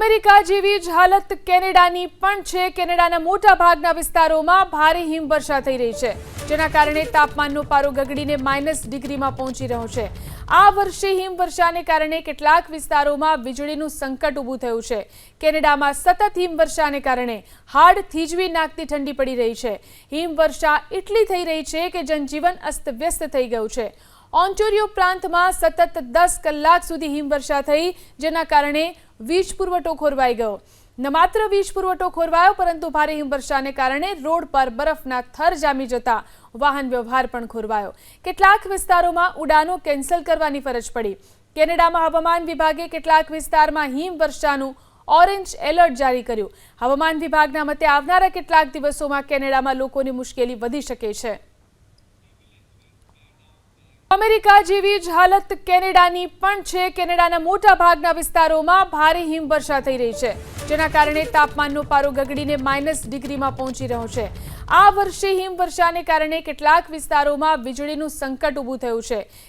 America જેવી જ હાલત કેનેડાની પણ છે. કેનેડાના મોટા ભાગના વિસ્તારોમાં ભારે હિમવર્ષા થઈ રહી છે, જેના કારણે તાપમાનનો પારો ગગડીને માઇનસ ડિગ્રીમાં પહોંચી રહ્યો છે. આ વર્ષે હિમવર્ષાને કારણે કેટલાક વિસ્તારોમાં વીજળીનું સંકટ ઊભું થયું છે. કેનેડામાં સતત હિમવર્ષાને કારણે હાડ થીજવી નાખતી ઠંડી પડી રહી છે. હિમવર્ષા એટલી થઈ રહી છે કે જનજીવન અસ્તવ્યસ્ત થઈ ગયું છે. ઓન્ટોરિયો પ્રાંતમાં સતત દસ કલાક સુધી હિમવર્ષા થઈ, જેના કારણે વીજ પુરવઠો ખોરવાઈ ગયો. ન માત્ર વીજ પુરવઠો ખોરવાયો, પરંતુ ભારે હિમવર્ષાને કારણે રોડ પર બરફના થર જામી જતા વાહન વ્યવહાર પણ ખોરવાયો. કેટલાક વિસ્તારોમાં ઉડાનો કેન્સલ કરવાની ફરજ પડી. કેનેડામાં હવામાન વિભાગે કેટલાક વિસ્તારમાં હિમવર્ષાનું ઓરેન્જ એલર્ટ જારી કર્યું. હવામાન વિભાગના મતે આવનારા કેટલાક દિવસોમાં કેનેડામાં લોકોની મુશ્કેલી વધી શકે છે. અમેરિકા જેવી જ હાલત કેનેડાની પણ છે. કેનેડાના મોટા ભાગના વિસ્તારોમાં ભારે હિમવર્ષા થઈ રહી છે, જેના કારણે તાપમાનનો પારો ગગડીને માઇનસ ડિગ્રીમાં પહોંચી રહ્યો છે. આ વર્ષે હિમવર્ષાને કારણે કેટલાક વિસ્તારોમાં વીજળીનું સંકટ ઊભું થયું છે.